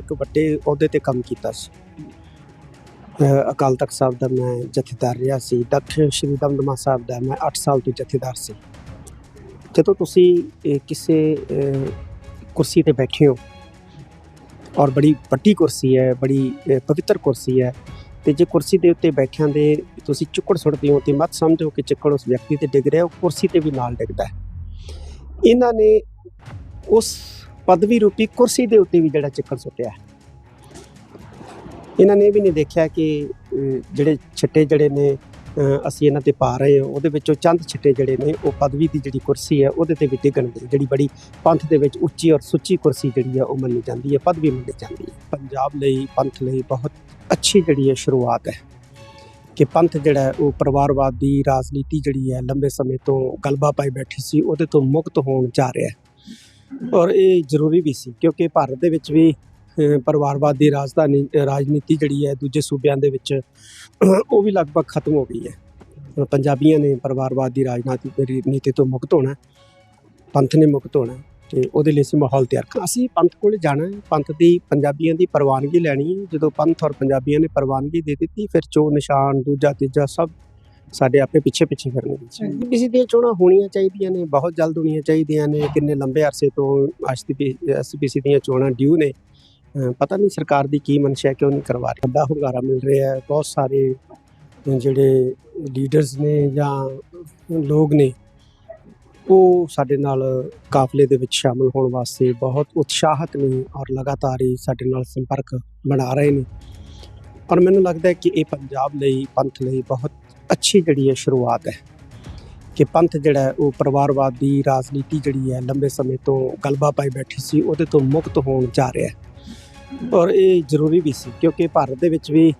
ਇੱਕ ਵੱਡੇ ਅਹੁਦੇ ਤੇ ਕੰਮ ਕੀਤਾ ਸੀ। ਅਕਾਲ ਤਖਤ ਸਾਹਿਬ ਦਾ ਮੈਂ ਜਥੇਦਾਰ ਰਿਹਾ ਸੀ। ਤਖਤ ਸ਼੍ਰੀ ਦਮਦਮਾ ਸਾਹਿਬ ਦਾ ਮੈਂ 8 ਸਾਲ ਤੋਂ ਜਥੇਦਾਰ ਸੀ। ਜਦੋਂ ਤੁਸੀਂ ਕਿਸੇ ਕੁਰਸੀ ਤੇ ਬੈਠੇ ਹੋ ਔਰ ਬੜੀ ਵੱਡੀ ਕੁਰਸੀ ਹੈ, ਬੜੀ ਪਵਿੱਤਰ ਕੁਰਸੀ ਹੈ ਤੇ ਜੇ ਕੁਰਸੀ ਦੇ ਉੱਤੇ ਬੈਠਿਆਂ ਦੇ ਤੁਸੀਂ ਚੁੱਕੜ ਸੁੱਟਦੇ ਹੋ ਤੇ ਮਤ ਸਮਝੋ ਕਿ ਚਿੱਕੜ ਉਸ ਵਿਅਕਤੀ ਤੇ ਡਿੱਗ ਰਿਹਾ ਉਹ ਕੁਰਸੀ ਤੇ ਵੀ ਨਾਲ ਡਿੱਗਦਾ ਹੈ। ਇਹਨਾਂ ਨੇ ਉਸ ਪਦਵੀ ਰੂਪੀ ਕੁਰਸੀ ਦੇ ਉੱਤੇ ਵੀ ਜਿਹੜਾ ਚਿੱਕੜ ਸੁੱਟਿਆ। ਇਹਨਾਂ ਨੇ ਇਹ ਵੀ ਨਹੀਂ ਦੇਖਿਆ ਕਿ ਜਿਹੜੇ ਛਿੱਟੇ ਜਿਹੜੇ ਨੇ ਅਸੀਂ ਇਹਨਾਂ ਤੇ ਪਾ ਰਹੇ ਹਾਂ, ਉਹਦੇ ਵਿੱਚੋਂ ਚੰਦ ਛਿੱਟੇ ਜਿਹੜੇ ਨੇ, ਉਹ ਪਦਵੀ ਦੀ ਜਿਹੜੀ ਕੁਰਸੀ ਹੈ, ਉਹਦੇ ਤੇ ਵੀ ਡਿੱਗਣਗੇ ਜਿਹੜੀ ਬੜੀ ਪੰਥ ਦੇ ਵਿੱਚ ਉੱਚੀ ਔਰ ਸੁੱਚੀ ਕੁਰਸੀ ਜਿਹੜੀ ਹੈ, ਉਹ ਮੰਨੀ ਜਾਂਦੀ ਹੈ, ਪਦਵੀ ਮੰਨੀ ਜਾਂਦੀ ਹੈ। ਪੰਜਾਬ ਲਈ, ਪੰਥ ਲਈ ਬਹੁਤ ਅੱਛੀ ਜਿਹੜੀ ਹੈ ਸ਼ੁਰੂਆਤ ਹੈ ਕਿ ਪੰਥ ਜਿਹੜਾ ਉਹ ਪਰਿਵਾਰਵਾਦ ਦੀ ਰਾਜਨੀਤੀ ਜਿਹੜੀ ਹੈ, ਲੰਬੇ ਸਮੇਂ ਤੋਂ ਗਲਬਾ ਪਾਈ ਬੈਠੀ ਸੀ, ਉਹਦੇ ਤੋਂ ਮੁਕਤ ਹੋਣ ਜਾ ਰਿਹਾ ਹੈ। ਔਰ ਇਹ ਜ਼ਰੂਰੀ ਵੀ ਸੀ, ਕਿਉਂਕਿ ਭਾਰਤ ਦੇ ਵਿੱਚ ਵੀ ਪਰਿਵਾਰਵਾਦ ਦੀ ਰਾਜਧਾਨੀ ਰਾਜਨੀਤੀ ਜਿਹੜੀ ਹੈ, ਦੂਜੇ ਸੂਬਿਆਂ ਦੇ ਵਿੱਚ ਉਹ ਵੀ ਲਗਭਗ ਖਤਮ ਹੋ ਗਈ ਹੈ। ਪੰਜਾਬੀਆਂ ਨੇ ਪਰਿਵਾਰਵਾਦ ਦੀ ਰਾਜਨੀਤੀ ਨੀਤੀ ਤੋਂ ਮੁਕਤ ਹੋਣਾ ਪੰਥ ਨੇ ਮੁਕਤ ਹੋਣਾ ਹੈ, ਤੇ ਉਹਦੇ ਲਈ ਅਸੀਂ ਮਾਹੌਲ ਤਿਆਰ ਕਰ, ਅਸੀਂ ਪੰਥ ਕੋਲ ਜਾਣਾ ਹੈ, ਪੰਥ ਦੀ, ਪੰਜਾਬੀਆਂ ਦੀ ਪ੍ਰਵਾਨਗੀ ਲੈਣੀ ਹੈ, ਜਦੋਂ ਪੰਥ ਔਰ ਪੰਜਾਬੀਆਂ ਨੇ ਪ੍ਰਵਾਨਗੀ ਦੇ ਦਿੱਤੀ, ਫਿਰ ਚੋ ਨਿਸ਼ਾਨ, ਦੂਜਾ, ਤੀਜਾ ਸਭ ਸਾਡੇ ਆਪੇ ਪਿੱਛੇ ਪਿੱਛੇ ਕਰਨਗੇ ਕਿਸੇ ਦੀਆਂ ਚੋਣਾਂ ਹੋਣੀਆਂ ਚਾਹੀਦੀਆਂ ਨੇ ਬਹੁਤ ਜਲਦ ਹੋਣੀਆਂ ਚਾਹੀਦੀਆਂ ਨੇ ਕਿੰਨੇ ਲੰਬੇ ਅਰਸੇ ਤੋਂ ਐਸਪੀਸੀ ਦੀਆਂ ਚੋਣਾਂ ਡਿਊ ਨੇ। ਪਤਾ ਨਹੀਂ ਸਰਕਾਰ ਦੀ ਕੀ ਮਨਸ਼ਾ ਹੈ ਕਿ ਉਹ ਨਹੀਂ ਕਰਵਾ ਰਹੀ। ਵੱਡਾ ਹੁੰਗਾਰਾ ਮਿਲ ਰਿਹਾ ਹੈ ਬਹੁਤ ਸਾਰੇ ਜਿਹੜੇ ਲੀਡਰਸ ਨੇ ਜਾਂ ਲੋਕ ਨੇ ਉਹ ਸਾਡੇ ਨਾਲ ਕਾਫਲੇ ਦੇ ਵਿੱਚ ਸ਼ਾਮਲ ਹੋਣ ਵਾਸਤੇ ਬਹੁਤ ਉਤਸ਼ਾਹਤ ਨੇ ਔਰ ਲਗਾਤਾਰ ਹੀ ਸਾਡੇ ਨਾਲ ਸੰਪਰਕ ਬਣਾ ਰਹੇ ਨੇ। ਔਰ ਮੈਨੂੰ ਲੱਗਦਾ ਹੈ ਕਿ ਇਹ ਪੰਜਾਬ ਲਈ, ਪੰਥ ਲਈ ਬਹੁਤ ਅੱਛੀ ਜਿਹੜੀ ਹੈ ਸ਼ੁਰੂਆਤ ਹੈ ਕਿ ਪੰਥ ਜਿਹੜਾ ਹੈ, ਉਹ ਪਰਿਵਾਰਵਾਦ ਦੀ ਰਾਜਨੀਤੀ ਜਿਹੜੀ ਹੈ, ਲੰਬੇ ਸਮੇਂ ਤੋਂ ਗਲਬਾ ਪਾਈ ਬੈਠੀ ਸੀ, ਉਹਦੇ ਤੋਂ ਮੁਕਤ ਹੋਣ ਜਾ ਰਿਹਾ ਹੈ। ਔਰ ਇਹ ਜ਼ਰੂਰੀ ਵੀ ਸੀ ਕਿਉਂਕਿ ਭਾਰਤ ਦੇ ਵਿੱਚ ਵੀ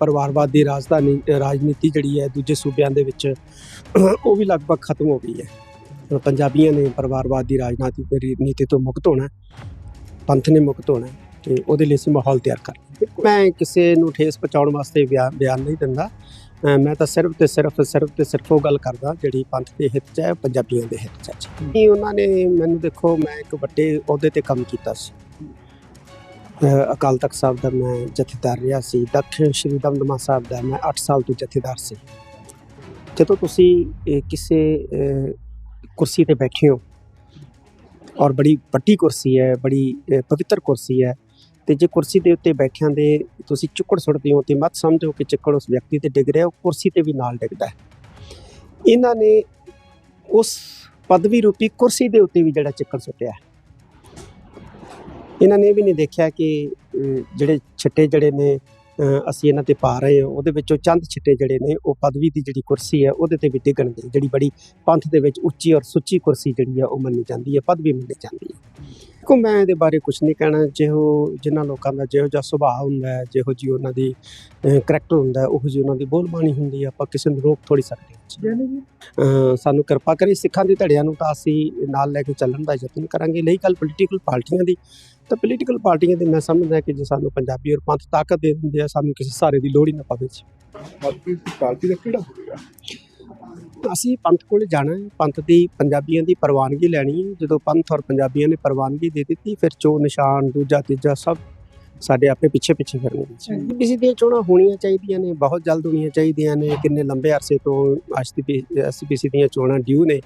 ਪਰਿਵਾਰਵਾਦ ਦੀ ਰਾਜਧਾਨੀ, ਰਾਜਨੀਤੀ ਜਿਹੜੀ ਹੈ, ਦੂਜੇ ਸੂਬਿਆਂ ਦੇ ਵਿੱਚ, ਉਹ ਵੀ ਲਗਭਗ ਖਤਮ ਹੋ ਗਈ ਹੈ। ਪੰਜਾਬੀਆਂ ਨੇ ਪਰਿਵਾਰਵਾਦ ਦੀ ਰਾਜਨੀਤੀ ਨੀਤੀ ਤੋਂ ਮੁਕਤ ਹੋਣਾ ਪੰਥ ਨੇ ਮੁਕਤ ਹੋਣਾ ਤੇ ਉਹਦੇ ਲਈ ਅਸੀਂ ਮਾਹੌਲ ਤਿਆਰ ਕਰ ਰਹੇ ਮੈਂ ਕਿਸੇ ਨੂੰ ਠੇਸ ਪਹੁੰਚਾਉਣ ਵਾਸਤੇ ਬਿਆਨ ਬਿਆਨ ਨਹੀਂ ਦਿੰਦਾ। ਮੈਂ ਤਾਂ ਸਿਰਫ ਤੇ ਸਿਰਫ ਸਿਰਫ ਤੇ ਸਿਰਫ ਉਹ ਗੱਲ ਕਰਦਾ ਜਿਹੜੀ ਪੰਥ ਦੇ ਹਿੱਤ 'ਚ ਹੈ, ਪੰਜਾਬੀਆਂ ਦੇ ਹਿੱਤ 'ਚ ਹੈ। ਜੀ ਉਹਨਾਂ ਨੇ ਮੈਨੂੰ ਦੇਖੋ, ਮੈਂ ਇੱਕ ਵੱਡੇ ਅਹੁਦੇ ਤੇ ਕੰਮ ਕੀਤਾ ਸੀ। ਅਕਾਲ ਤਖਤ ਸਾਹਿਬ ਦਾ ਮੈਂ ਜਥੇਦਾਰ ਰਿਹਾ ਸੀ। ਤਖਤ ਸ਼੍ਰੀ ਦਮਦਮਾ ਸਾਹਿਬ ਦਾ ਮੈਂ 8 ਸਾਲ ਤੋਂ ਜਥੇਦਾਰ ਸੀ। ਜਦੋਂ ਤੁਸੀਂ ਕਿਸੇ ਕੁਰਸੀ ਤੇ ਬੈਠੇ ਹੋ, ਔਰ ਬੜੀ ਵੱਡੀ ਕੁਰਸੀ ਹੈ, ਬੜੀ ਪਵਿੱਤਰ ਕੁਰਸੀ ਹੈ ਤੇ ਜੇ ਕੁਰਸੀ ਦੇ ਉੱਤੇ ਬੈਠਿਆਂ ਦੇ ਤੁਸੀਂ ਚੁੱਕੜ ਸੁੱਟਦੇ ਹੋ ਤੇ ਮਤ ਸਮਝੋ ਕਿ ਚਿੱਕੜ ਉਸ ਵਿਅਕਤੀ ਤੇ ਡਿੱਗ ਰਿਹਾ, ਉਹ ਕੁਰਸੀ ਤੇ ਵੀ ਨਾਲ ਡਿੱਗਦਾ ਹੈ। ਇਹਨਾਂ ਨੇ ਉਸ ਪਦਵੀ ਰੂਪੀ ਕੁਰਸੀ ਦੇ ਉੱਤੇ ਵੀ ਜਿਹੜਾ ਚਿੱਕੜ ਸੁੱਟਿਆ ਇਹਨਾਂ ਨੇ ਇਹ ਵੀ ਨਹੀਂ ਦੇਖਿਆ ਕਿ ਜਿਹੜੇ ਛਿੱਟੇ ਜਿਹੜੇ ਨੇ ਅਸੀਂ ਇਹਨਾਂ ਤੇ ਪਾ ਰਹੇ ਹਾਂ, ਉਹਦੇ ਵਿੱਚੋਂ ਚੰਦ ਛਿੱਟੇ ਜਿਹੜੇ ਨੇ, ਉਹ ਪਦਵੀ ਦੀ ਜਿਹੜੀ ਕੁਰਸੀ ਹੈ, ਉਹਦੇ ਤੇ ਵੀ ਡਿੱਗਣਗੇ ਜਿਹੜੀ ਬੜੀ ਪੰਥ ਦੇ ਵਿੱਚ ਉੱਚੀ ਔਰ ਸੁੱਚੀ ਕੁਰਸੀ ਜਿਹੜੀ ਹੈ, ਉਹ ਮੰਨੀ ਜਾਂਦੀ ਹੈ, ਪਦਵੀ ਮੰਨੀ ਜਾਂਦੀ ਹੈ। ਕੋ ਮੈਂ ਇਹਦੇ ਬਾਰੇ ਕੁਝ ਨਹੀਂ ਕਹਿਣਾ। ਜਿਹੋ ਜਿਨ੍ਹਾਂ ਲੋਕਾਂ ਦਾ ਜਿਹੋ ਜਿਹਾ ਸੁਭਾਅ ਹੁੰਦਾ ਹੈ ਜਿਹੋ ਜੀ ਉਹਨਾਂ ਦੀ ਕਰੈਕਟਰ ਹੁੰਦਾ ਹੈ ਉਹੋ ਜੀ ਉਹਨਾਂ ਦੀ ਬੋਲਬਾਣੀ ਹੁੰਦੀ ਹੈ ਆਪਾਂ ਕਿਸੇ ਨੂੰ ਰੋਕ ਥੋੜੀ ਸਕਦੇ ਹਾਂ। ਸਾਨੂੰ ਕਿਰਪਾ ਕਰੀ ਸਿੱਖਾਂ ਦੀ ਧੜਿਆਂ ਨੂੰ ਤਾਂ ਅਸੀਂ ਨਾਲ ਲੈ ਕੇ ਚੱਲਣ ਦਾ ਯਤਨ ਕਰਾਂਗੇ। ਲਈ ਗੱਲ ਪੋਲੀਟੀਕਲ ਪਾਰਟੀਆਂ ਦੀ ਤਾਂ ਪੋਲੀਟੀਕਲ ਪਾਰਟੀਆਂ ਦੀ ਮੈਂ ਸਮਝਦਾ ਕਿ ਜੇ ਸਾਨੂੰ ਪੰਜਾਬੀ ਔਰ ਪੰਥ ਤਾਕਤ ਦੇ ਦਿੰਦੇ ਆ ਸਾਨੂੰ ਕਿਸੇ ਸਾਰੇ ਦੀ ਲੋੜ ਹੀ ਨਾ ਪਵੇ ਜੀ। ਬਾਕੀ ਪਾਰਟੀ ਦਾ ਕਿਹੜਾ ਹੋਵੇਗਾ? ਅਸੀਂ ਪੰਥ ਕੋਲ ਜਾਣਾ ਹੈ। ਪੰਥ ਦੀ ਪੰਜਾਬੀਆਂ ਦੀ ਪ੍ਰਵਾਨਗੀ ਲੈਣੀ ਹੈ। ਜਦੋਂ ਪੰਥ ਔਰ ਪੰਜਾਬੀਆਂ ਨੇ ਪ੍ਰਵਾਨਗੀ ਦੇ ਦਿੱਤੀ ਫਿਰ ਚੋ ਨਿਸ਼ਾਨ ਦੂਜਾ ਤੀਜਾ ਸਭ ਸਾਡੇ ਆਪੇ ਪਿੱਛੇ ਪਿੱਛੇ ਕਰਨਗੇ ਕਿਸੇ ਦੀਆਂ ਚੋਣਾਂ ਹੋਣੀਆਂ ਚਾਹੀਦੀਆਂ ਨੇ ਬਹੁਤ ਜਲਦ ਹੋਣੀਆਂ ਚਾਹੀਦੀਆਂ ਨੇ ਕਿੰਨੇ ਲੰਬੇ ਅਰਸੇ ਤੋਂ ਐਸਪੀਸੀ ਦੀਆਂ ਚੋਣਾਂ ਡਿਊ ਨੇ।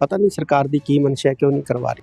ਪਤਾ ਨਹੀਂ ਸਰਕਾਰ ਦੀ ਕੀ ਮਨਸ਼ਾ ਹੈ ਕਿ ਉਹ ਨਹੀਂ ਕਰਵਾ ਰਹੀ।